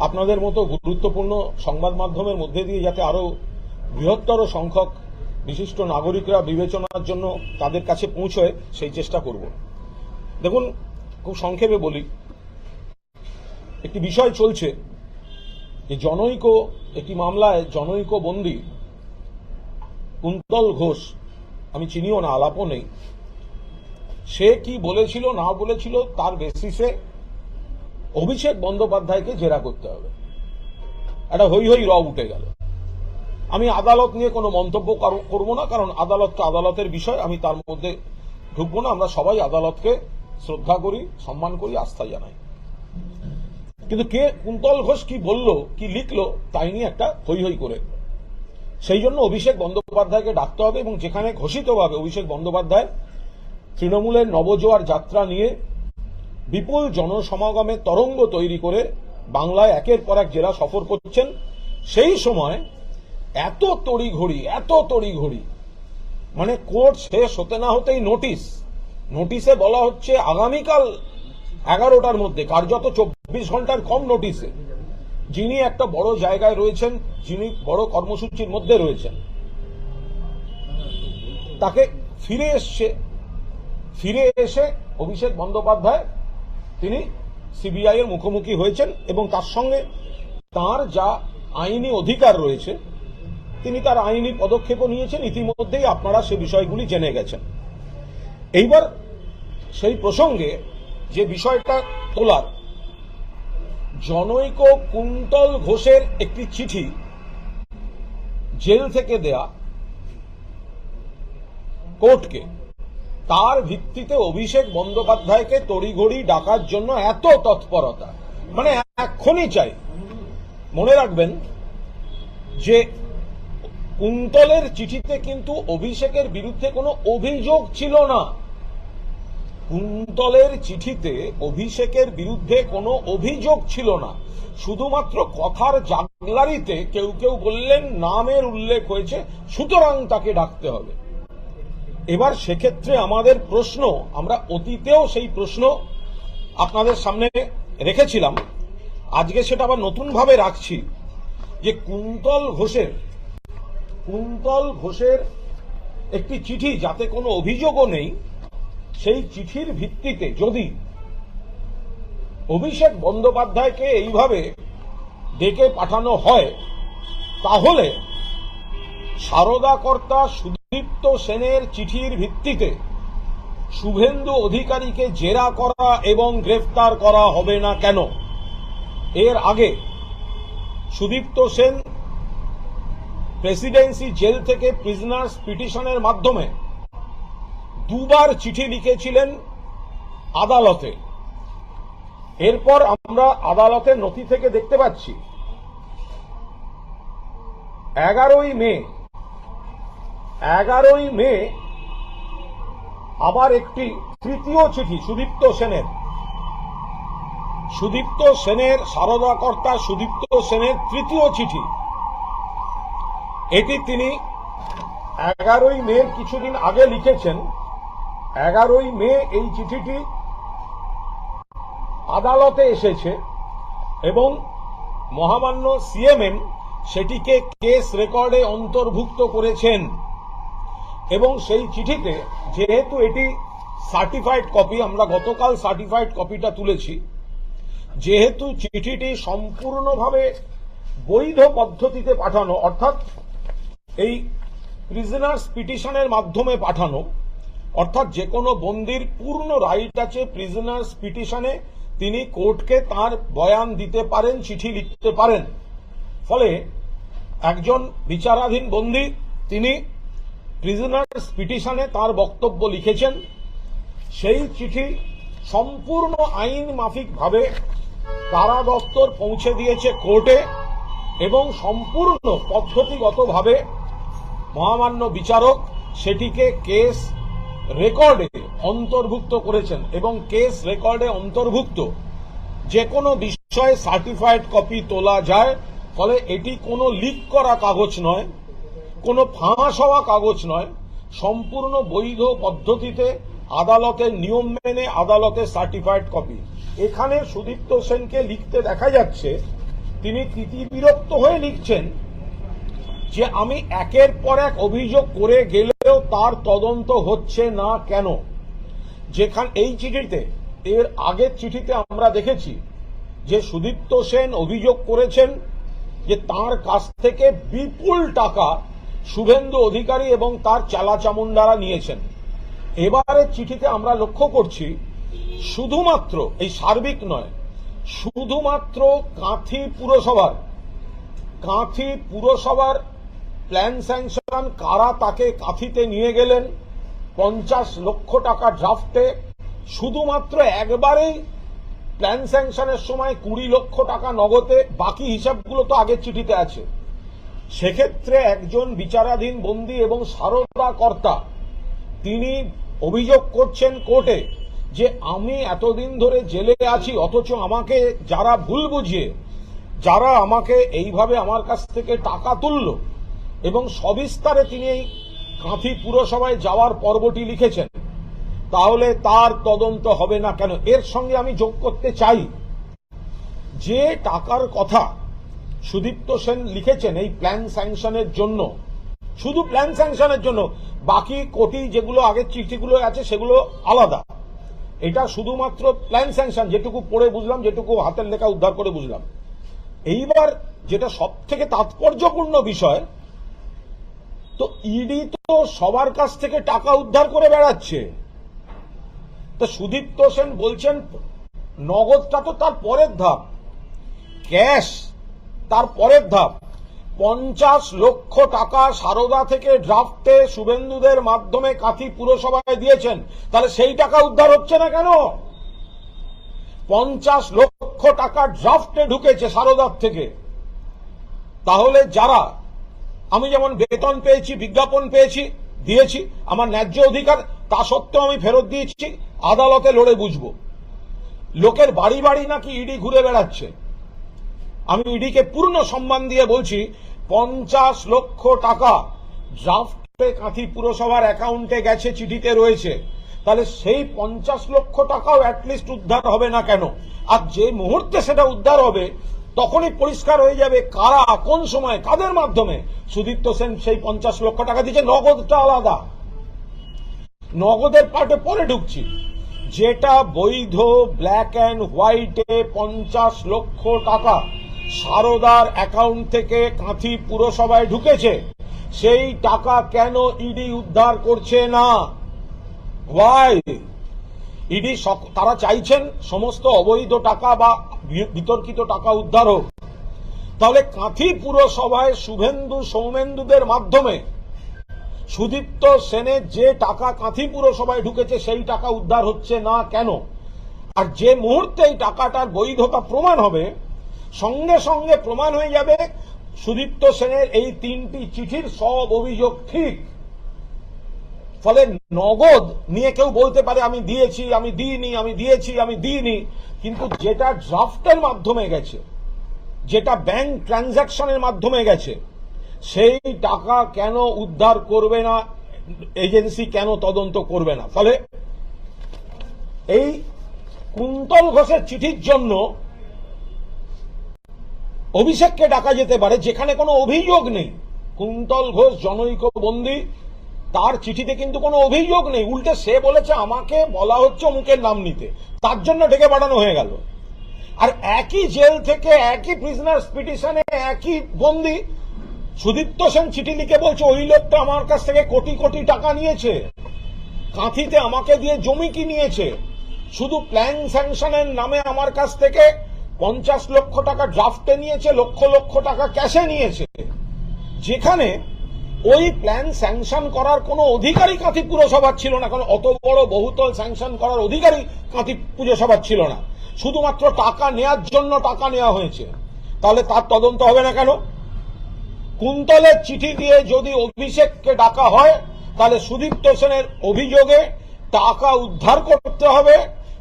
আপনাদের মতো গুরুত্বপূর্ণ সংবাদ মাধ্যমের মধ্যে দিয়ে যাতে আরও বৃহত্তর সংখ্যক বিশিষ্ট নাগরিকরা বিবেচনার জন্য তাদের কাছে পৌঁছয়, সেই চেষ্টা করব। দেখুন, খুব সংক্ষেপে বলি, একটি বিষয় চলছে যে জনৈক, একটি মামলায় জনৈক বন্দী কুন্তল ঘোষ, আমি চিনিও না, আলাপও নেই, সে কি বলেছিল, না বলেছিল, তার বেসিসে অভিষেক বন্দ্যোপাধ্যায়কে জেরা করতে হবে। একটা হই হই র উঠে গেল। আমি আদালত নিয়ে কোনো মন্তব্য কারো- করব না, কারণ আদালতকে আদালতের বিষয়, আমি তার মধ্যে ঢুকবো না। আমরা সবাই আদালতকে শ্রদ্ধা করি, সম্মান করি, আস্থা জানাই। কিন্তু কে কুন্তল ঘোষ কি বলল, কি লিখলো, তাই নিয়ে একটা হই হই করে। সেই জন্য অভিষেক বন্দ্যোপাধ্যায়কে ডাকতে হবে এবং যেখানে ঘোষিতভাবে অভিষেক বন্দ্যোপাধ্যায় তৃণমূলের নবজোয়ার যাত্রা নিয়ে বিপুল জনসমাগমের তরঙ্গ তৈরি করে বাংলায় একের পর এক জেলা সফর করছেন। সেই সময় এত তড়িঘড়ি এত তড়িঘড়ি মানে কোর্ট শেষ হতে না হতেই নোটিশ। নোটিশে বলা হচ্ছে আগামীকাল এগারোটার মধ্যে, কার্যত চব্বিশ ঘণ্টার কম নোটিশে, যিনি একটা বড় জায়গায় রয়েছেন, যিনি বড় কর্মসূচির মধ্যে রয়েছেন। তাকে ফিরে এসছে, ফিরে এসে অভিষেক বন্দ্যোপাধ্যায় তিনি সিবিআই এর মুখোমুখি হয়েছেন এবং তার সঙ্গে তার যা আইনি অধিকার রয়েছে, তিনি তার আইনি পদক্ষেপও নিয়েছেন। ইতিমধ্যেই আপনারা সে বিষয়গুলি জেনে গেছেন। এইবার সেই প্রসঙ্গে যে বিষয়টা তোলার, জনৈক কুন্তল ঘোষের একটি চিঠি জেল থেকে দেয়া কোর্টকে তার ভিত্তিতে অভিষেক বন্দ্যোপাধ্যায়কে তড়িঘড়ি ডাকার জন্য এত তৎপরতা। মানে এক্ষুনি চাই। মনে রাখবেন যে কুন্তলের চিঠিতে কিন্তু অভিষেকের বিরুদ্ধে কোনো অভিযোগ ছিল না। কুন্তলের চিঠিতে অভিষেকের বিরুদ্ধে কোনো অভিযোগ ছিল না। শুধুমাত্র কথার জাগলারিতে কেউ কেউ বললেন, নামের উল্লেখ হয়েছে, সুতরাং তাকে ডাকতে হবে। এবার সেক্ষেত্রে আমাদের প্রশ্ন, আমরা অতীতেও সেই প্রশ্ন আপনাদের সামনে রেখেছিলাম। আজকে সেটা আবার নতুনভাবে রাখছি যে কুন্তল ঘোষের কুন্তল ঘোষের একটি চিঠি, যাতে কোনো অভিযোগও নেই, সেই চিঠির ভিত্তিতে যদি অভিষেক বন্দ্যোপাধ্যায়কে এইভাবে ডেকে পাঠানো হয়, তাহলে সারদা কর্তা সুদীপ্ত সেনের চিঠির ভিত্তিতে শুভেন্দু অধিকারীকে জেরা করা এবং গ্রেফতার করা হবে না কেন? এর আগে সুদীপ্ত সেন প্রেসিডেন্সি জেল থেকে প্রিজনার্স পিটিশনের মাধ্যমে দুবার চিঠি লিখেছিলেন আদালতে। এরপর আমরা আদালতের নথি থেকে দেখতে পাচ্ছি, এগারোই মে এগারোই মে, আবার একটি তৃতীয় চিঠি, সুদীপ্ত সেনের। সুদীপ্ত সেনের সারদা কর্তা সুদীপ্ত সেনের তৃতীয় চিঠি। এটি তিনি এগারোই মে কিছুদিন আগে লিখেছেন। এগারোই মে এই চিঠিটি আদালতে এসেছে এবং মহামান্য সিএমএম সেটিকে কেস রেকর্ডে অন্তর্ভুক্ত করেছেন। এবং সেই চিঠিতে যেহেতু এটি সার্টিফাইড কপি আমরা গতকাল সার্টিফাইড কপিটা তুলেছি, যেহেতু চিঠিটি সম্পূর্ণভাবে বৈধ পদ্ধতিতে পাঠানো, অর্থাৎ এই প্রিজনার্স পিটিশনের মাধ্যমে পাঠানো, অর্থাৎ যে কোনো বন্দির পূর্ণ রাইট আছে প্রিজনার্স পিটিশনে তিনি কোর্টকে তার বয়ান দিতে পারেন, চিঠি লিখতে পারেন। ফলে একজন বিচারাধীন বন্দী, তিনি প্রিজনার্স পিটিশনে তার বক্তব্য লিখেছেন, সেই চিঠি সম্পূর্ণ আইন মাফিকভাবে কারা দপ্তর পৌঁছে দিয়েছে কোর্টে এবং সম্পূর্ণ পদ্ধতিগতভাবে মহামান্য বিচারক সেটিকে কেস রেকর্ডে অন্তর্ভুক্ত করেছেন এবং কেস রেকর্ডে অন্তর্ভুক্ত যে কোনো বিষয়ে সার্টিফাইড কপি তোলা যায়, ফলে এটি কোনো লিক করা কাগজ নয়। কোনো ফাঁস হওয়া কাগজ নয়, সম্পূর্ণ বৈধ পদ্ধতিতে আদালতের নিয়ম মেনে আদালতের সার্টিফাইড কপি এখানে সুদীপ্ত সেনকে লিখতে দেখা যাচ্ছে, তিনি তিতিবিরক্ত হয়ে লিখছেন যে আমি একের পর এক অভিযোগ করে গেলেও তার তদন্ত হচ্ছে না কেন। যেখান এই চিঠিতে, এর আগের চিঠিতে আমরা দেখেছি যে সুদীপ্ত সেন অভিযোগ করেছেন যে তার কাছ থেকে বিপুল টাকা শুভেন্দু অধিকারী এবং তার চালাচামুন্ডারা নিয়েছেন। এবারের চিঠিতে আমরা লক্ষ্য করছি, শুধুমাত্র, এই সার্বিক নয়, শুধুমাত্র কাঁথি পুরসভার কাঁথি পুরসভার প্ল্যান স্যাংশন কারা তাকে কাঁথিতে নিয়ে গেলেন, পঞ্চাশ লক্ষ টাকা ড্রাফটে শুধুমাত্র একবারেই প্ল্যান স্যাংশনের সময় কুড়ি লক্ষ টাকা নগদে, বাকি হিসাবগুলো তো আগের চিঠিতে আছে। সেক্ষেত্রে একজন বিচারাধীন বন্দী এবং সারদা কর্তা তিনি অভিযোগ করছেন কোর্টে যে আমি এতদিন ধরে জেলে আছি, অথচ আমাকে যারা ভুল বুঝিয়ে, যারা আমাকে এইভাবে আমার কাছ থেকে টাকা তুলল এবং সবিস্তারে তিনি এই কাঁথি পুরসভায় যাওয়ার পর্বটি লিখেছেন, তাহলে তার তদন্ত হবে না কেন? এর সঙ্গে আমি যোগ করতে চাই যে টাকার কথা সুদীপ্ত সেন লিখেছেন এই প্ল্যান স্যাংশনের জন্য। শুধু প্ল্যান স্যাংশনের জন্য, বাকি কোটি যেগুলো আগের চিঠিগুলো আছে সেগুলো আলাদা। এটা শুধুমাত্র প্ল্যান স্যাংশন যেটুকু পড়ে বুঝলাম, যেটুকু হাতের লেখা উদ্ধার করে বুঝলাম। এইবার যেটা সব থেকে তাৎপর্যপূর্ণ বিষয়, তো ইডি তো সবার কাছ থেকে টাকা উদ্ধার করে বেড়াচ্ছে। তো সুদীপ্ত সেন বলছেন, নগদটা তো তার পরের ধাপ। ক্যাশ তার পরের ধাপ। পঞ্চাশ লক্ষ টাকা সারদা থেকে ড্রাফটে শুভেন্দুদের মাধ্যমে কাঁথি পুরসভায় দিয়েছেন। তাহলে সেই টাকা উদ্ধার হচ্ছে না কেন? পঞ্চাশ লক্ষ টাকা ড্রাফটে ঢুকেছে সারদার থেকে। তাহলে যারা, আমি যেমন বেতন পেয়েছি, বিজ্ঞাপন পেয়েছি, দিয়েছি, আমার ন্যায্য অধিকার, তা সত্ত্বেও আমি ফেরত দিয়েছি, আদালতে লড়ে বুঝব। লোকের বাড়ি বাড়ি নাকি ইডি ঘুরে বেড়াচ্ছে। আমি ইডিকে পূর্ণ সম্মান দিয়ে বলছি, পঞ্চাশ লক্ষ টাকা ড্রাফটে কাঁথি পুরসভার অ্যাকাউন্টে গেছে, চিঠিতে রয়েছে। তাহলে সেই পঞ্চাশ লক্ষ টাকাও অ্যাটলিস্ট উদ্ধার হবে না কেন? আর যে মুহূর্তে সেটা উদ্ধার হবে, তখনই পরিষ্কার হয়ে যাবে কারা, কোন সময়, কাদের মাধ্যমে। সুদীপ্ত সেন সেই পঞ্চাশ লক্ষ টাকা দিয়েছে, নগদটা আলাদা। নগদের পার্টে পরে ঢুকছি। যেটা বৈধ ব্ল্যাক অ্যান্ড হোয়াইটে পঞ্চাশ লক্ষ টাকা। সারদার অ্যাকাউন্ট থেকে কাঁথি পুরসভায় ঢুকেছে। সেই টাকা কেন ইডি উদ্ধার করছে না? ওয়াই ইডি তারা চাইছেন সমস্ত অবৈধ টাকা বা বিতর্কিত টাকা উদ্ধার হোক। তাহলে কাঁথি পুরসভায় শুভেন্দু সৌমেন্দুদের মাধ্যমে সুদীপ্ত সেনের যে টাকা কাঁথি পুরসভায় ঢুকেছে, সেই টাকা উদ্ধার হচ্ছে না কেন? আর যে মুহূর্তে এই টাকাটার বৈধতা প্রমাণ হবে সঙ্গে সঙ্গে প্রমাণ হয়ে যাবে, সুদীপ্ত সেনের এই তিনটি চিঠির সব অভিযোগ ঠিক। ফলে নগদ নিয়ে কেউ বলতে পারে, আমি দিয়েছি, আমি দিইনি, আমি দিয়েছি, আমি দিইনি। কিন্তু যেটা ড্রাফটের মাধ্যমে গেছে, যেটা ব্যাংক ট্রানজাকশনের মাধ্যমে গেছে, সেই টাকা কেন উদ্ধার করবে না, এজেন্সি কেন তদন্ত করবে না? ফলে এই কুন্তল ঘোষের চিঠির জন্য অভিষেককে ডাকা যেতে পারে, যেখানে কোনো অভিযোগ নেই। কুন্তল ঘোষ, জনৈক বন্দী, তার চিঠিতে কিন্তু কোনো অভিযোগ নেই। উল্টে সে বলেছে, আমাকে বলা হচ্ছে অমুকের নাম নিতে। তার জন্য ডেকে পাঠানো হয়ে গেল। আর একই জেল থেকে একই প্রিজনার্স পিটিশনে একই বন্দি, সুদীপ্ত সেন চিঠি লিখে বলছে, ওই লোকটা আমার কাছ থেকে কোটি কোটি টাকা নিয়েছে। কাঁথিতে আমাকে দিয়ে জমি কি নিয়েছে? শুধু প্ল্যান স্যাংশনের নামে আমার কাছ থেকে পঞ্চাশ লক্ষ টাকা ড্রাফটে নিয়েছে, লক্ষ লক্ষ টাকা ক্যাশে নিয়েছে। যেখানে ওই প্ল্যান স্যাংশন করার কোনো অধিকারী কাঁথি পুরসভার ছিল না, কারণ অত বড় বহুতল স্যাংশন করার অধিকারী কাঁথি পুরসভার ছিল না। শুধুমাত্র টাকা নেয়ার জন্য টাকা নেওয়া হয়েছে। তাহলে তার তদন্ত হবে না কেন? কুন্তলের চিঠি দিয়ে যদি অভিষেককে ডাকা হয়, তাহলে সুদীপ্ত সেনের অভিযোগে টাকা উদ্ধার করতে হবে,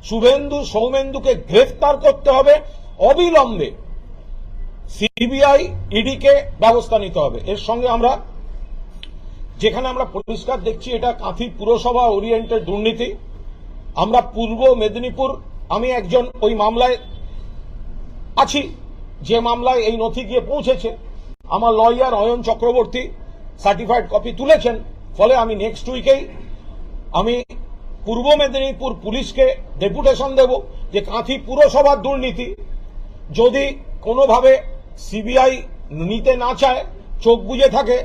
শুভেন্দু, সৌমেন্দুকে গ্রেফতার করতে হবে অবিলম্বে সিবিআই, ইডিকে ব্যবস্থা নিতে হবে। এর সঙ্গে আমরা, যেখানে আমরা পরিষ্কার দেখছি এটা কাঁথি পুরসভা ওরিয়েন্টেড দুর্নীতি। আমরা পূর্ব মেদিনীপুর, আমি একজন ওই মামলায় আছি। যে মামলায় এই নথি গিয়ে পৌঁছেছে। আমার lawyer Ayan Chakraborty certified copy তুলেছেন। ফলে আমি নেক্সট উইকেই আমি পূর্ব মেদিনীপুর পুলিশকে ডেপুটেশন দেব যে কাঁথি পুরসভার দুর্নীতি যদি কোনোভাবে সিবিআই নিতে না চায়, চোখ বুজে থাকে,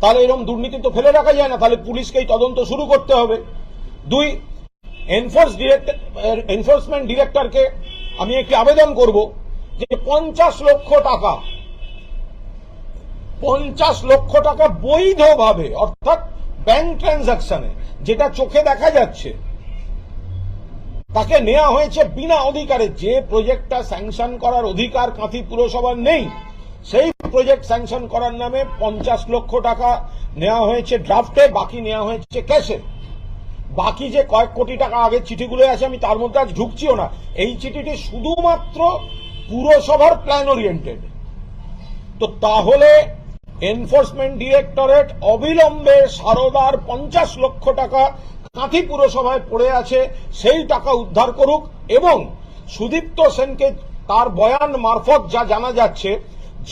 তাহলে এরকম দুর্নীতি তো ফেলে রাখা যায় না, তাহলে পুলিশকেই তদন্ত শুরু করতে হবে। দুই এনফোর্স ডিরেক্টর এনফোর্সমেন্ট ডিরেক্টরকে আমি একটি আবেদন করব যে পঞ্চাশ লক্ষ টাকা, পঞ্চাশ লক্ষ টাকা বৈধভাবে, অর্থাৎ ব্যাংক ট্রানজাকশনে যেটা চোখে দেখা যাচ্ছে তাকে নেওয়া হয়েছে বিনা অধিকারে। যে প্রজেক্টটা স্যাংশন করার অধিকার কাঁথি পুরসভার নেই, সেই প্রজেক্ট স্যাংশন করার নামে পঞ্চাশ লক্ষ টাকা নেওয়া হয়েছে ড্রাফটে বাকি নেওয়া হয়েছে ক্যাশে বাকি যে কয়েক কোটি টাকা আগের চিঠিগুলো আছে, আমি তার মধ্যে আজ ঢুকছিও না। এই চিঠিটি শুধুমাত্র পুরসভার প্ল্যান ওরিয়েন্টেড তো তাহলে এনফোর্সমেন্ট ডিরেক্টরেট অবিলম্বে সারদার পঞ্চাশ লক্ষ টাকা কাঁথি পুরসভায় পড়ে আছে, সেই টাকা উদ্ধার করুক এবং সুদীপ্ত সেনকে তার বয়ান মারফত যা জানা যাচ্ছে,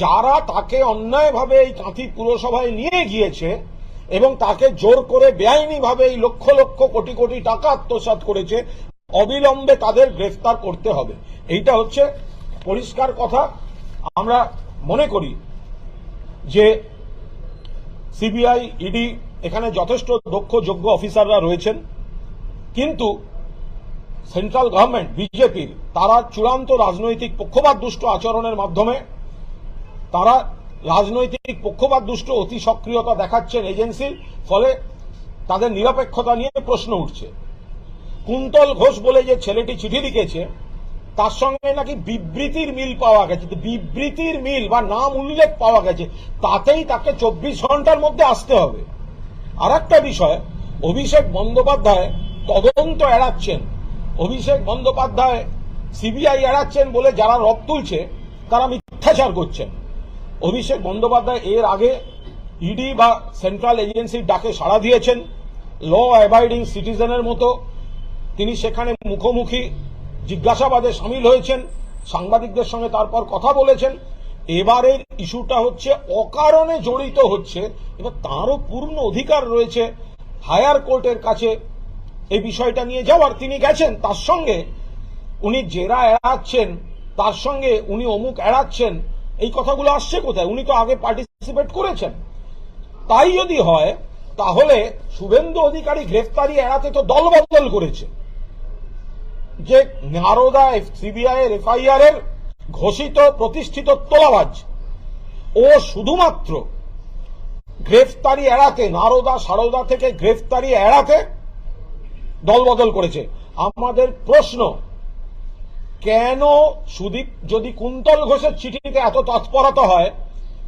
যারা তাকে অন্যায়ভাবে এই কাঁথি পুরসভায় নিয়ে গিয়েছে এবং তাকে জোর করে বেআইনিভাবে এই লক্ষ লক্ষ কোটি কোটি টাকা আত্মসাৎ করেছে, অবিলম্বে তাদের গ্রেফতার করতে হবে। এইটা হচ্ছে পরিষ্কার কথা। আমরা মনে করি যে সিবিআই, ইডি এখানে যথেষ্ট দক্ষ, যোগ্য অফিসাররা রয়েছেন। কিন্তু সেন্ট্রাল গভর্নমেন্ট, বিজেপির, তারা চূড়ান্ত রাজনৈতিক পক্ষপাত দুষ্ট আচরণের মাধ্যমে তারা রাজনৈতিক পক্ষপাত দুষ্ট অতি সক্রিয়তা দেখাচ্ছেন এজেন্সির, ফলে তাদের নিরপেক্ষতা নিয়ে প্রশ্ন উঠছে। কুন্তল ঘোষ বলে যে ছেলেটি চিঠি লিখেছে, তার সঙ্গে নাকি বিবৃতির মিল পাওয়া গেছে, বিবৃতির মিল বা নাম উল্লেখ পাওয়া গেছে, তাতেই তাকে চব্বিশ ঘণ্টার মধ্যে আসতে হবে। আর একটা বিষয়, অভিষেক বন্দ্যোপাধ্যায় তদন্ত এড়াচ্ছেন। অভিষেক বন্দ্যোপাধ্যায় সিবিআই এড়াচ্ছেন বলে যারা রব তুলছে, তারা মিথ্যাচার করছেন। অভিষেক বন্দ্যোপাধ্যায় এর আগে ইডি বা সেন্ট্রাল এজেন্সির ডাকে সাড়া দিয়েছেন। ল অ্যাবাইডিং সিটিজেনের মতো। তিনি সেখানে মুখোমুখি জিজ্ঞাসাবাদে সামিল হয়েছেন। সাংবাদিকদের সঙ্গে তারপর কথা বলেছেন। এবারের ইস্যুটা হচ্ছে অকারণে জড়িত হচ্ছে, এবার তারও পূর্ণ অধিকার রয়েছে হায়ার কোর্টের কাছে। এই বিষয়টা নিয়ে যাওয়ার তিনি গেছেন, তার সঙ্গে উনি জেরা এড়াচ্ছেন, তার সঙ্গে উনি অমুক এড়াচ্ছেন, এই কথাগুলো আসছে কোথায়? উনি তো আগে পার্টিসিপেট করেছেন। তাই যদি হয়, তাহলে শুভেন্দু অধিকারী গ্রেফতারি এড়াতে তো দলবদল করেছে। যে নারদা সিবিআই এর এফআইআর এর ঘোষিত প্রতিষ্ঠিত তোলাবাজ। ও শুধুমাত্র গ্রেফতারি এড়াতে, নারদা সারদা থেকে গ্রেফতারি এড়াতে দলবদল করেছে। আমাদের প্রশ্ন, কেন সুদীপ যদি কুন্তল ঘোষের চিঠিতে এত তৎপরতা হয়,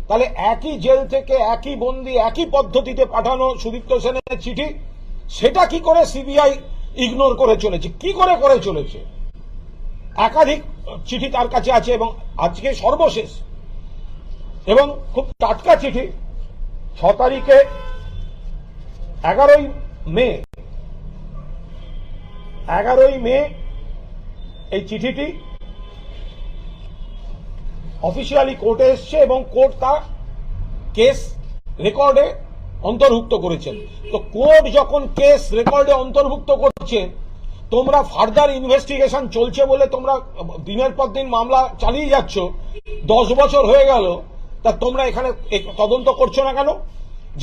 তাহলে একই জেল থেকে একই বন্দি, একই পদ্ধতিতে পাঠানো সুদীপ্ত সেনের চিঠি, সেটা কি করে সিবিআই ইগনোর করে চলেছে? কি করে করে চলেছে? একাধিক চিঠি তার কাছে আছে এবং আজকে সর্বশেষ। এবং খুব টাটকা চিঠি। ছ তারিখে এগারোই মে এগারোই মে এই চিঠিটি অফিসিয়ালি কোর্টে এসছে এবং কোর্ট তা কেস রেকর্ডে অন্তর্ভুক্ত করেছেন। তো কোর্ট যখন কেস রেকর্ডে অন্তর্ভুক্ত করছে তোমরা ফার্দার ইনভেস্টিগেশন চলছে বলে তোমরা দিনের পর দিন মামলা চালিয়ে যাচ্ছ, দশ বছর হয়ে গেল, তা তোমরা এখানে তদন্ত করছ না কেন?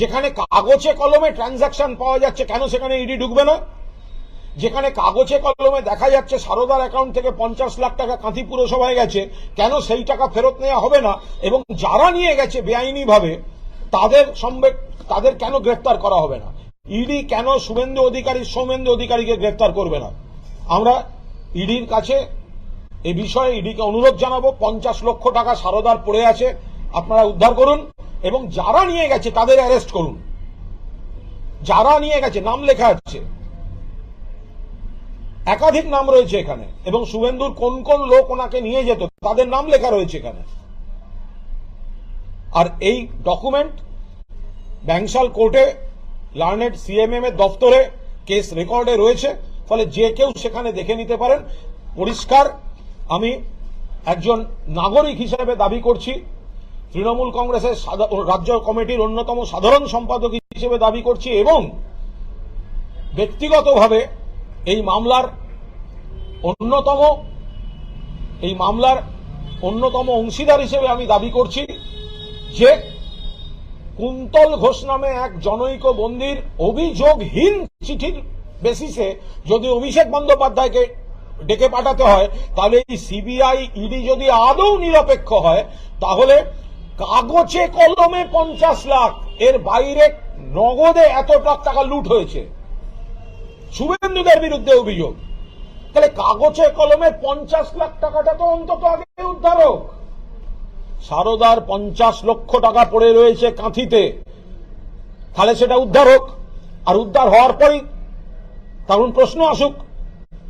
যেখানে কাগজে কলমে ট্রানজাকশন পাওয়া যাচ্ছে, কেন সেখানে ইডি ঢুকবে না? যেখানে কাগজে কলমে দেখা যাচ্ছে সারদার অ্যাকাউন্ট থেকে পঞ্চাশ লাখ টাকা কাঁথি পুরসভায় গেছে, কেন সেই টাকা ফেরত নেওয়া হবে না? এবং যারা নিয়ে গেছে বেআইনি ভাবে তাদের সম্বে, তাদের কেন গ্রেফতার করা হবে না? ইডি কেন শুভেন্দু অধিকারী, সৌমেন্দু অধিকারীকে গ্রেফতার করবে না? আমরা ইডির কাছে এ বিষয়ে ইডিকে অনুরোধ জানাব, পঞ্চাশ লক্ষ টাকা সারদার পড়ে আছে, আপনারা উদ্ধার করুন এবং যারা নিয়ে গেছে তাদের অ্যারেস্ট করুন। যারা নিয়ে গেছে, নাম লেখা আছে। একাধিক নাম রয়েছে এখানে এবং শুভেন্দুর কোন কোন লোক ওনাকে নিয়ে যেত তাদের নাম লেখা রয়েছে এখানে। আর এই ডকুমেন্ট ব্যাংশাল কোর্টে লার্নেড সিএমএম এর দপ্তরে কেস রেকর্ডে রয়েছে। ফলে যে কেউ সেখানে দেখে নিতে পারেন। পরিষ্কার, আমি একজন নাগরিক হিসেবে দাবি করছি। তৃণমূল কংগ্রেসের রাজ্য কমিটির অন্যতম সাধারণ সম্পাদক হিসেবে দাবি করছি এবং ব্যক্তিগতভাবে এই মামলার অন্যতম, এই মামলার অন্যতম অংশীদার হিসেবে আমি দাবি করছি যে কুন্তল ঘোষ নামে এক জনৈক বন্দির অভিযোগহীন চিঠির বেসিসে যদি অভিষেক বন্দ্যোপাধ্যায়কে ডেকে পাঠাতে হয়, তাহলে এই সিবিআই ইডি যদি আদৌ নিরপেক্ষ হয়, তাহলে কাগজে কলমে পঞ্চাশ লাখ, এর বাইরে নগদে এত লাখ টাকা লুট হয়েছে। শুভেন্দুদের বিরুদ্ধে অভিযোগ। তাহলে কাগজে কলমে পঞ্চাশ লাখ টাকাটা তো অন্তত আগে উদ্ধার হোক। সারদার পঞ্চাশ লক্ষ টাকা পড়ে রয়েছে কাঁথিতে। তাহলে সেটা উদ্ধার হোক। আর উদ্ধার হওয়ার পরই তখন প্রশ্ন আসুক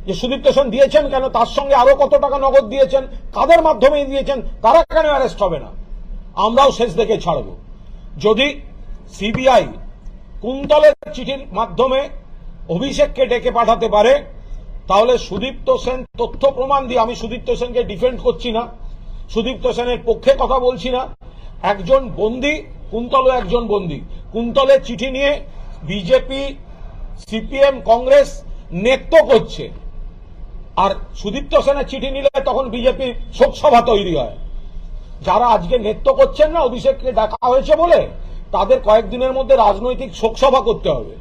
যে সুদীপ্ত সেন দিয়েছেন কেন? তার সঙ্গে আরও কত টাকা নগদ দিয়েছেন? কাদের মাধ্যমে দিয়েছেন? তারা কেন অ্যারেস্ট হবে না? আমরাও শেষ দেখে ছাড়ব। যদি সিবিআই কুন্তলের চিঠির মাধ্যমে অভিষেককে ডেকে পাঠাতে পারে, তাহলে সুদীপ্ত সেন তথ্য প্রমাণ দিয়ে আমি সুদীপ্ত সেনকে ডিফেন্ড করছি না। সুদীপ্ত সেনের পক্ষে কথা বলছি না। একজন বন্দি, কুন্তলও একজন বন্দি। কুন্তলের চিঠি নিয়ে বিজেপি, সিপিএম, কংগ্রেস নেত্য করছে। আর সুদীপ্ত সেনের চিঠি নিলে তখন বিজেপির শোকসভা তৈরি হয়। যারা আজকে নেত্য করছেন না, অভিষেককে ডাকা হয়েছে বলে, তাদের কয়েকদিনের মধ্যে রাজনৈতিক শোকসভা করতে হবে।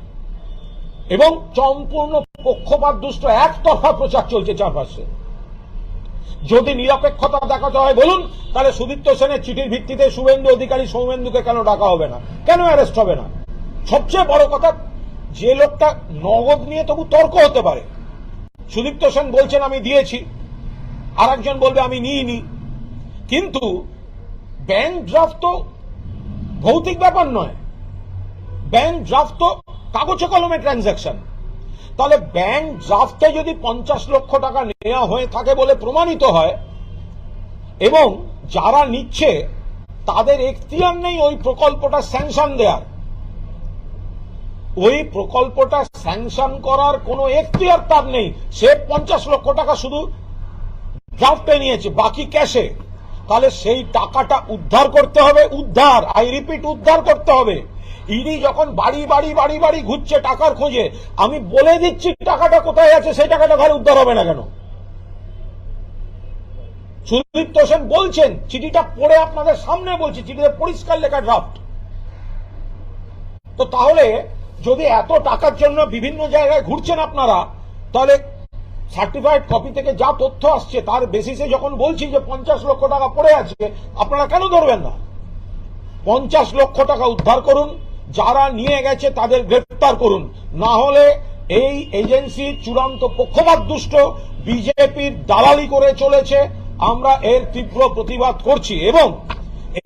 এবং সম্পূর্ণ পক্ষপাত দুষ্ট একতরফা প্রচার চলছে চারপাশে। যদি নিরপেক্ষতা দেখাতে হয় বলুন, তাহলে সুদীপ্ত সেনের চিঠির ভিত্তিতে শুভেন্দু অধিকারী সৌমেন্দুকে কেন ডাকা হবে না? কেন অ্যারেস্ট হবে না? সবচেয়ে বড় কথা, যে লোকটা নগদ নিয়ে তবু তর্ক হতে পারে। সুদীপ্ত সেন বলছেন, আমি দিয়েছি। আর একজন বলবে, আমি নিইনি। কিন্তু ব্যাংক ড্রাফট তো ভৌতিক ব্যাপার নয়। ব্যাংক ড্রাফট তো কাগজে কলমে ট্রানজাকশন তাহলে ব্যাংক ড্রাফটে যদি পঞ্চাশ লক্ষ টাকা নেওয়া হয়ে থাকে বলে প্রমাণিত হয়, এবং যারা নিচ্ছে, তাদের এখতিয়ার নেই ওই প্রকল্পটা স্যাংশন দেওয়ার ওই প্রকল্পটা স্যাংশন করার কোনো এখতিয়ার তার নেই। সে পঞ্চাশ লক্ষ টাকা শুধু ড্রাফটে নিয়েছে, বাকি ক্যাশে তাহলে সেই টাকাটা উদ্ধার করতে হবে, উদ্ধার আই রিপিট উদ্ধার করতে হবে। ইডি যখন বাড়ি বাড়ি বাড়ি বাড়ি ঘুরছে টাকার খোঁজে, আমি বলে দিচ্ছি টাকাটা কোথায় আছে, সেই টাকাটা ঘরে উদ্ধার হবে না কেন? সুদীপ্ত সেন বলছেন, চিঠিটা পড়ে আপনাদের সামনে বলছি, চিঠিতে পরিষ্কার লেখা ড্রাফট তো তাহলে যদি এত টাকার জন্য বিভিন্ন জায়গায় ঘুরছেন আপনারা, তাহলে সার্টিফাইড কপি থেকে যা তথ্য আসছে, তার বেসিসে যখন বলছি যে পঞ্চাশ লক্ষ টাকা পড়ে আছে, আপনারা কেন ধরবেন না? পঞ্চাশ লক্ষ টাকা উদ্ধার করুন যারা নিয়ে গেছে তাদের গ্রেপ্তার করুন। না হলে এই এজেন্সি চূড়ান্ত পক্ষপাত দুষ্ট বিজেপির দালালি করে চলেছে। আমরা এর তীব্র প্রতিবাদ করছি এবং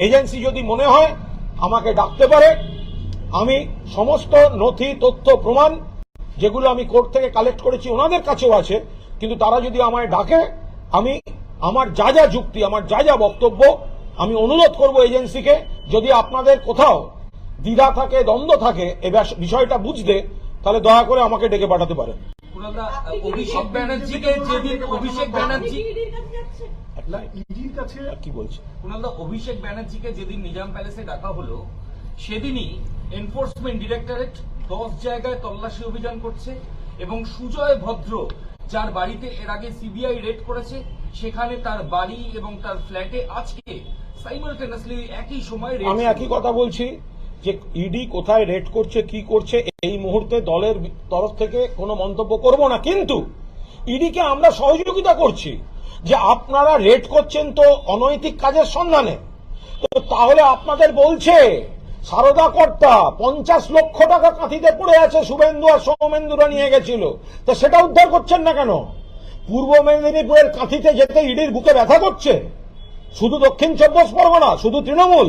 এজেন্সি যদি মনে হয় আমাকে ডাকতে পারে, আমি সমস্ত নথি, তথ্য, প্রমাণ যেগুলো আমি কোর্ট থেকে কালেক্ট করেছি ওনাদের কাছেও আছে, কিন্তু তারা যদি আমায় ডাকে, আমি আমার যা যা যুক্তি, আমার যা যা বক্তব্য আমি অনুরোধ করব এজেন্সিকে, যদি আপনাদের কোথাও দ্বিধা থাকে দ্বন্দ্ব থাকে এ বিষয়টা বুঝতে তাহলে দয়া করে আমাকে ডেকে পাঠাতে পারেন অভিষেক ব্যানার্জিকে যেদিন অভিষেক ব্যানার্জি ইডির কাছে কি বলছে? কুণালদা অভিষেক ব্যানার্জিকে যেদিন নিজাম প্যালেসে ডাকা হলো সেদিনই এনফোর্সমেন্ট ডিরেক্টরেট দশ জায়গায় তল্লাশি অভিযান করছে এবং সুজয় ভদ্র যার বাড়িতে এর আগে সিবিআই রেড করেছে সেখানে তার বাড়ি এবং তার ফ্ল্যাটে আজকে সাইমালটেনাসলি একই সময় আমি একই কথা বলছি যে ইডি কোথায় রেড করছে, কি করছে, এই মুহূর্তে দলের তরফ থেকে কোনো মন্তব্য করব না। কিন্তু ইডিকে আমরা সহযোগিতা করছি যে আপনারা রেড করছেন তো অনৈতিক কাজের সন্ধানে। তো তাহলে আপনাদের বলছে, সারদা কর্তা, পঞ্চাশ লক্ষ টাকা কাঁথিতে পড়ে আছে, শুভেন্দু আর সৌমেন্দুরা নিয়ে গেছিল। তো সেটা উদ্ধার করছেন না কেন? পূর্ব মেদিনীপুরের কাঁথিতে যেতে ইডির বুকে ব্যথা করছে। শুধু দক্ষিণ চব্বিশ পরগনা, শুধু তৃণমূল।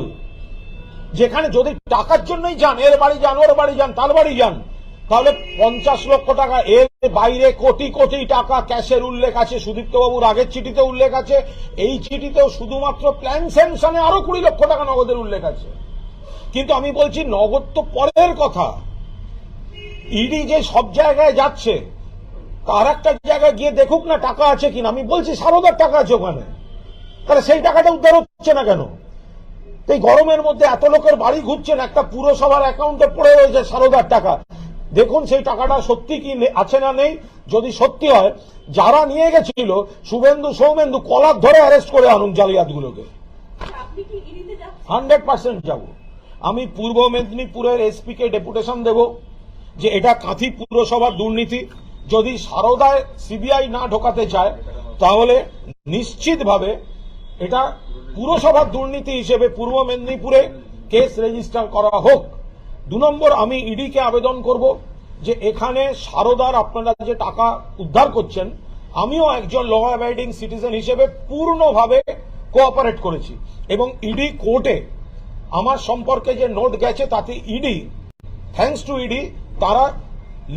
যেখানে যদি টাকার জন্যই যান, এর বাড়ি যান, ওর বাড়ি যান, তার বাড়ি যান, তাহলে পঞ্চাশ লক্ষ টাকা এর বাইরে কোটি কোটি টাকা ক্যাশের উল্লেখ আছে। সুদীপ্ত বাবুর আগের চিঠিতে উল্লেখ আছে। এই চিঠিতেও শুধুমাত্র প্ল্যান স্যাংশনে আরও কুড়ি লক্ষ টাকা নগদের উল্লেখ আছে। কিন্তু আমি বলছি, নগদ তো পরের কথা। ইডি যে সব জায়গায় যাচ্ছে, তার একটা জায়গায় গিয়ে দেখুক না টাকা আছে কিনা। আমি বলছি, সারদার টাকা আছে ওখানে। তাহলে সেই টাকাটা উদ্ধার হচ্ছে না কেন? এই গরমের মধ্যে এত লোকের বাড়ি ঘুরছেন একটা পুরসভার অ্যাকাউন্টে পড়ে রয়েছে সারদার টাকা। দেখুন সেই টাকাটা সত্যি কি আছে না নেই। যদি সত্যি হয় যারা নিয়ে গেছিল শুভেন্দু সৌমেন্দু কলার ধরে অ্যারেস্ট করে আনুন জালিয়াতগুলোকে। হান্ড্রেড পার্সেন্ট যাব। আমি পূর্ব মেদিনীপুরের এসপি কে ডেপুটেশন দেব যে এটা কাঁথি পুরসভার দুর্নীতি। যদি সারদায় সিবিআই না ঢোকাতে চায় তাহলে নিশ্চিতভাবে এটা পুরসভার দুর্নীতি হিসেবে পূর্ব মেদিনীপুরে কেস রেজিস্টার করা হোক। দু নম্বর, আমি ইডিকে আবেদন করব যে এখানে সারদার আপনারা যে টাকা উদ্ধার করছেন, আমিও একজন ল অ্যাবাইডিং সিটিজেন হিসেবে পূর্ণভাবে কোঅপারেট করেছি। এবং ইডি কোর্টে আমার সম্পর্কে যে নোট গেছে, তাতে ইডি থ্যাঙ্কস টু ইডি, তারা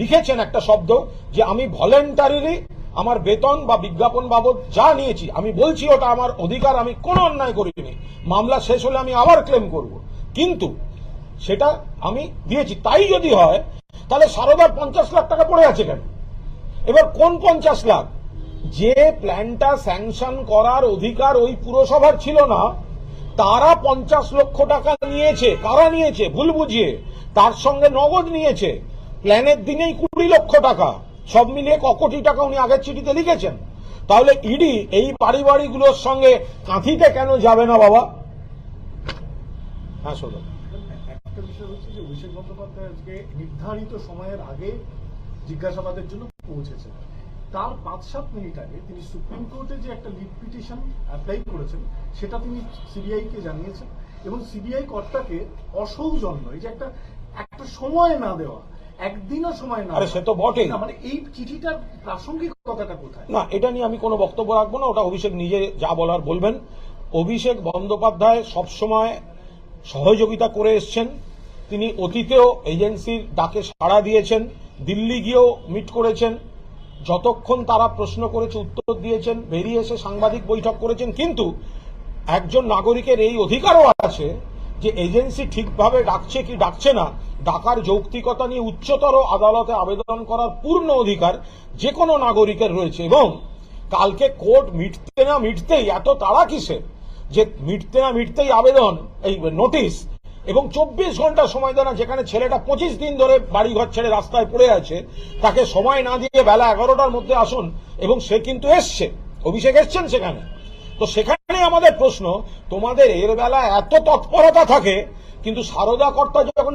লিখেছেন একটা শব্দ যে আমি ভলেন্টারিলি আমার বেতন বা বিজ্ঞাপন বাবদ যা নিয়েছি, আমি বলছি ওটা আমার অধিকার, আমি কোনো অন্যায় করিনি। মামলা শেষ হলে আমি আবার ক্লেম করব। কিন্তু সেটা আমি দিয়েছি। তাই যদি হয়, তাহলে সারদার পঞ্চাশ লাখ টাকা পড়ে আছে কেন? এবার কোন পঞ্চাশ লাখ? যে প্ল্যানটা স্যাংশন করার অধিকার ওই পুরসভার ছিল না, তারা পঞ্চাশ লক্ষ টাকা নিয়েছে। কারা নিয়েছে? ভুল বুঝিয়ে। তার সঙ্গে নগদ নিয়েছে। প্ল্যানের দিনেই কুড়ি লক্ষ টাকা। সব মিলিয়ে ক কোটি টাকা উনি আগের চিঠিতে লিখেছেন। তাহলে ইডি এই বাড়ি বাড়িগুলোর সঙ্গে কাঁথিতে কেন যাবে না বাবা? হ্যাঁ শোনো একটা বিষয় হচ্ছে যে বন্দ্যোপাধ্যায় আজকে নির্ধারিত সময়ের আগে জিজ্ঞাসাবাদের জন্য পৌঁছেছেন। তার পাঁচ সাত মিনিট আগে তিনি সুপ্রিম কোর্টে যে একটা লিভ পিটিশন অ্যাপ্লাই করেছেন, সেটা তিনি সিবিআই কে জানিয়েছেন এবং সিবিআই কর্তাকে অসৌজন্য এই যে একটা একটা সময় না দেওয়া একদিনও সময় না আরে সে তো বটেই। মানে এই চিঠিটার প্রাসঙ্গিকতাটা কোথায়? না এটা নিয়ে আমি কোনো বক্তব্য রাখব না ওটা অভিষেক নিজে যা বলার বলবেন। অভিষেক বন্দ্যোপাধ্যায় সবসময় সহযোগিতা করে এসছেন। তিনি অতীতেও এজেন্সির ডাকে সাড়া দিয়েছেন দিল্লি গিয়েও মিট করেছেন। যতক্ষণ তারা প্রশ্ন করেছে উত্তর দিয়েছেন বেরিয়ে এসে সাংবাদিক বৈঠক করেছেন কিন্তু একজন নাগরিকের এই অধিকারও আছে যে এজেন্সি ঠিকভাবে ডাকছে কি ডাকছে না ডাকার যৌক্তিকতা নিয়ে উচ্চতর আদালতে আবেদন করার পূর্ণ অধিকার যে কোনো নাগরিকের রয়েছে এবং কালকে কোর্ট মিটতে না মিটতেই, এত তাড়া কিসে যে মিটতে না মিটতেই আবেদন, এই নোটিশ, এবং চব্বিশ ঘণ্টা সময় দেয় না যেখানে ছেলেটা পঁচিশ দিন ধরে বাড়ি ঘর ছেড়ে রাস্তায় পড়ে আছে, তাকে সময় না দিয়ে বেলা এগারোটার মধ্যে আসুন, এবং সে কিন্তু এসছে। অভিষেক এসছেন সেখানে। তো সেখানে আমাদের প্রশ্ন, তোমাদের এর বেলা এত তৎপরতা থাকে, কিন্তু সারদা কর্তা যখন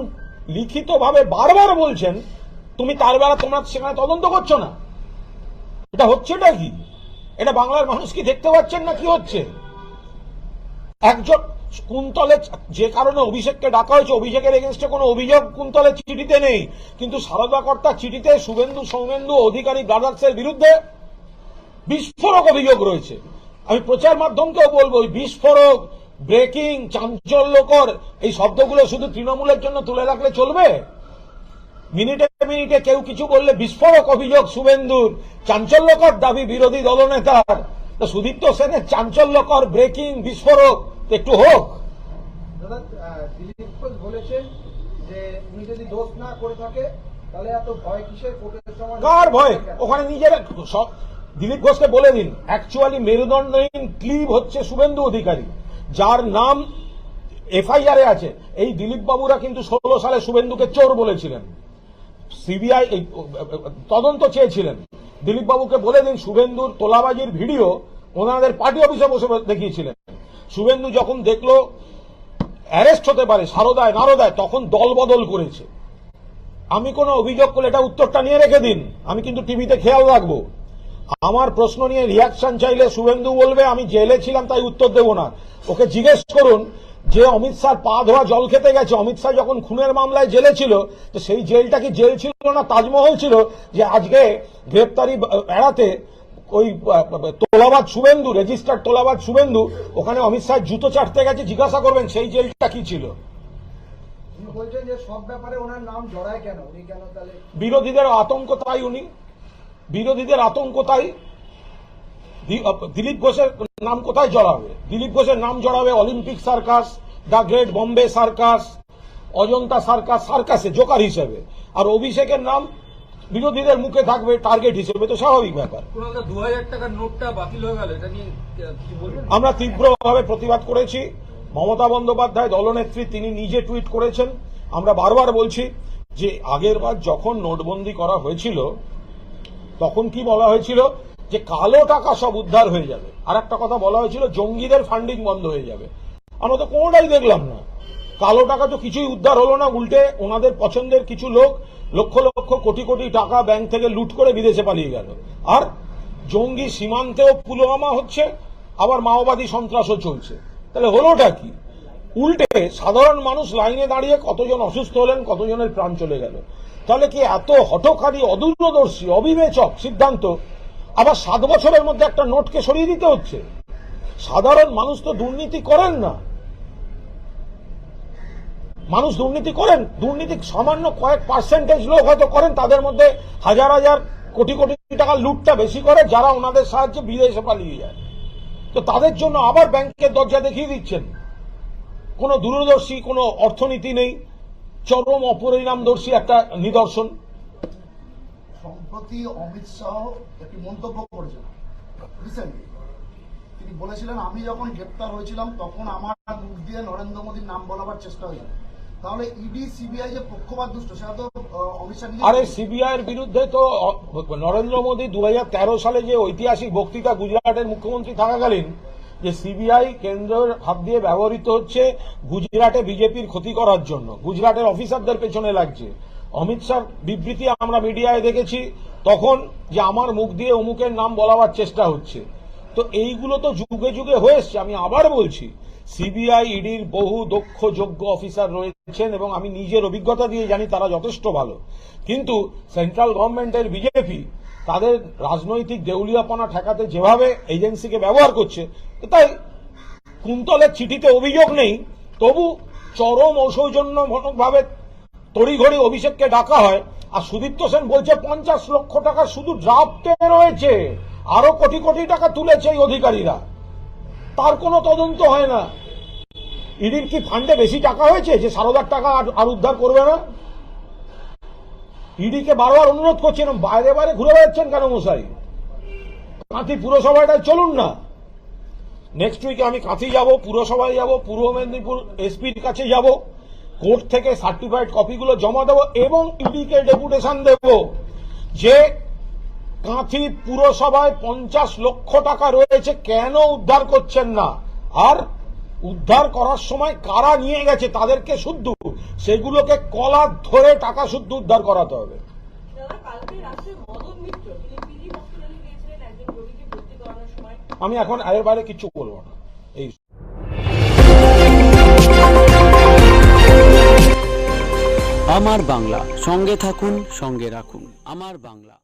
লিখিতভাবে বারবার বলছেন, তুমি তার বেলা তোমরা সেখানে তদন্ত করছ না। এটা হচ্ছেটা কি? এটা বাংলার মানুষ কি দেখতে পাচ্ছেন না কি হচ্ছে? একজন কুন্তলে, যে কারণে অভিষেককে ডাকা হয়েছে, অভিষেকের এগেনস্টে কোনো অভিযোগ কুন্তলের চিঠিতে নেই। কিন্তু সারদা কর্তার চিঠিতে শুভেন্দু, সৌমেন্দু অধিকারী ব্রাদার্সের বিরুদ্ধে বিস্ফোরক অভিযোগ রয়েছে। আমি প্রচার মাধ্যমকেও বলব বিস্ফোরক ব্রেকিং চাঞ্চল্যকর। এই শব্দগুলো শুধু তৃণমূলের জন্য তুলে রাখলে চলবে? মিনিটে মিনিটে কেউ কিছু বললে বিস্ফোরক অভিযোগ শুভেন্দুর। চাঞ্চল্যকর দাবি বিরোধী দলনেতার। সুদীপ্ত সেনের চাঞ্চল্যকর ব্রেকিং বিস্ফোরক একটু হোক। দিলীপ ঘোষ বলেছেন যে উনি যদি দোষ না করে থাকে তাহলে এত ভয় কিসের? কোর্টের সময় কার ভয়? ওখানে নিজেরা দিলীপ ঘোষকে বলে দিন। অ্যাকচুয়ালি মেরুদণ্ডহীন ক্লিব হচ্ছে শুভেন্দু অধিকারী। যার নাম এফআইআর আছে। এই দিলীপ বাবুরা কিন্তু ষোলো সালে শুভেন্দুকে চোর বলেছিলেন। সিবিআই তদন্ত চেয়েছিলেন। দিলীপ বাবুকে বলে দিন, শুভেন্দুর তোলাবাজির ভিডিও ওনাদের পার্টি অফিসে বসে দেখিয়েছিলেন। শুভেন্দু যখন দেখল, অ্যারেস্ট হতে পারে, সারদায়, নারদায়, তখন দল বদল করেছে। আমি কোনো অভিযোগ করলে এটা উত্তরটা নিয়ে রেখে দিন। আমি কিন্তু টিভিতে খেয়াল রাখব। আমার প্রশ্ন নিয়ে রিয়াকশন চাইলে শুভেন্দু বলবে আমি জেলে ছিলাম তাই উত্তর দেব না। ওকে জিজ্ঞেস করুন যে অমিত শাহ পা ধোয়া জল খেতে গেছে। অমিত শাহ যখন খুনের মামলায় জেলে ছিল তো সেই জেলটা কি জেল ছিল না তাজমহল ছিল? যে আজকে গ্রেপ্তারি এড়াতে ওই তোলাবাদ শুভেন্দু রেজিস্টার্ড তোলাবাদ শুভেন্দু ওখানে অমিত শাহ জুতো চাটতে গেছে জিজ্ঞাসা করবেন সেই জেলটা কি ছিল? বলছেন যে সব ব্যাপারে ওনার নাম জড়ায় কেন? উনি কেন তাহলে বিরোধীদের আতঙ্ক তাই উনি বিরোধীদের আতঙ্ক তাই দিলীপ ঘোষের নাম কোথায় জড়াবে? দিলীপ ঘোষের নাম জড়াবে Olympic circus the great Bombay circus Ajanta circus সার্কাসে joker হিসেবে। আর অভিষেকের নাম বিরোধীদের মুখে থাকবে টার্গেট হিসেবে তো স্বাভাবিক ব্যাপার। দু হয়ে আমরা তীব্রভাবে প্রতিবাদ করেছি। মমতা বন্দ্যোপাধ্যায় দলনেত্রী তিনি নিজে টুইট করেছেন। আমরা বারবার বলছি যে আগের বার যখন নোটবন্দি করা হয়েছিল তখন কি বলা হয়েছিল? যে কালো টাকা সব উদ্ধার হয়ে যাবে। আর একটা কথা বলা হয়েছিল, জঙ্গিদের ফান্ডিং বন্ধ হয়ে যাবে। আমরা তো কোনোটাই দেখলাম না। কালো টাকা তো কিছুই উদ্ধার হলো না, উল্টে ওনাদের পছন্দের কিছু লোক লক্ষ লক্ষ কোটি কোটি টাকা ব্যাংক থেকে লুট করে বিদেশে পালিয়ে গেল। আর জঙ্গি সীমান্তেও পুলওয়ামা হচ্ছে, আবার মাওবাদী সন্ত্রাসও চলছে। তাহলে হলোটা কি? উল্টে সাধারণ মানুষ লাইনে দাঁড়িয়ে কতজন অসুস্থ হলেন, কতজনের প্রাণ চলে গেল। তাহলে কি এত হঠকারী, অদূরদর্শী, অবিবেচক সিদ্ধান্ত আবার সাত বছরের মধ্যে একটা নোটকে সরিয়ে দিতে হচ্ছে? সাধারণ মানুষ তো দুর্নীতি করেন না। মানুষ দুর্নীতি করেন, দুর্নীতি সামান্য কয়েক পার্সেন্টেজ লোক হয়তো করেন, তাদের মধ্যে হাজার হাজার কোটি কোটি টাকা লুটটা বেশি করে যারা ওনাদের সাহায্যে বিদেশে পালিয়ে যায়। তো তাদের জন্য আবার ব্যাংকের দরজা দেখিয়ে দিচ্ছেন। কোনো দূরদর্শী কোনো অর্থনীতি নেই। চরম অপরিণামদর্শী একটা নিদর্শন। সম্প্রতি অমিত শাহ একটি মন্তব্য করেছেন। রিসেন্টলি তিনি বলেছিলেন আমি যখন গ্রেপ্তার হয়েছিলাম তখন আমার মুখ দিয়ে নরেন্দ্র মোদীর নাম বলাবার চেষ্টা হয়েছিল। তাহলে ইডি সিবিআই যে পক্ষপাত দুষ্ট সেটা তো অমিত শাহ আরে সিবিআই এর বিরুদ্ধে তো নরেন্দ্র মোদী দু হাজার তেরো সালে যে ঐতিহাসিক বক্তৃতা গুজরাটের মুখ্যমন্ত্রী থাকাকালীন যে সিবিআই কেন্দ্রের হাত দিয়ে ব্যবহৃত হচ্ছে গুজরাটে বিজেপির ক্ষতি করার জন্য। গুজরাটের অফিসারদের পেছনে লাগছে। অমিত শাহ বিবৃতি আমরা মিডিয়ায় দেখেছি। তখন যে আমার মুখ দিয়ে অমুকের নাম বলাবার চেষ্টা হচ্ছে। তো এইগুলো তো যুগে যুগে হয়ে এসছে। আমি আবার বলছি সিবিআই ইডির বহু দক্ষ, যোগ্য অফিসার রয়েছেন এবং আমি নিজের অভিজ্ঞতা দিয়ে জানি তারা যথেষ্ট ভালো। কিন্তু সেন্ট্রাল গভর্নমেন্টের বিজেপি তাদের রাজনৈতিক দেউলিয়াপনা ঠেকাতে যেভাবে এজেন্সিকে ব্যবহার করছে তাই কুন্তলের চিঠিতে অভিযোগ নেই, তবু চরম ঔসৌজন্যভাবে তড়িঘড়ি অভিষেককে ডাকা হয়, আর সুদীপ্ত সেন বলছে পঞ্চাশ লক্ষ টাকা শুধু ড্রাফটে রয়েছে, আরও কোটি কোটি টাকা তুলেছে এই অধিকারীরা। তার কোনো তদন্ত হয় না। ইডির কি ফান্ডে বেশি টাকা হয়েছে যে সারদার টাকা আর উদ্ধার করবে না? ইডিকে বারবার অনুরোধ করছেন বাইরে বাইরে ঘুরে বেড়াচ্ছেন কেন মশাই? কাঁথি পুরসভাটায় চলুন না। নেক্সট উইকে আমি কাঁথি যাব, পুরসভায় যাব, পূর্ব মেদিনীপুর এসপির কাছে যাব, কোর্ট থেকে সার্টিফাইড কপিগুলো জমা দেব এবং ইডিকে ডেপুটেশন দেব যে কাঁথি পুরসভায় পঞ্চাশ লক্ষ টাকা রয়েছে, কেন উদ্ধার করছেন না? আর উদ্ধার করার সময় কারা নিয়ে গেছে তাদেরকে শুদ্ধ। সেগুলোকে কলা ধরে টাকা শুদ্ধ উদ্ধার করাতে হবে। আমি এখন এর বাইরে কিছু বলব না। এই আমার বাংলা সঙ্গে থাকুন সঙ্গে রাখুন। আমার বাংলা।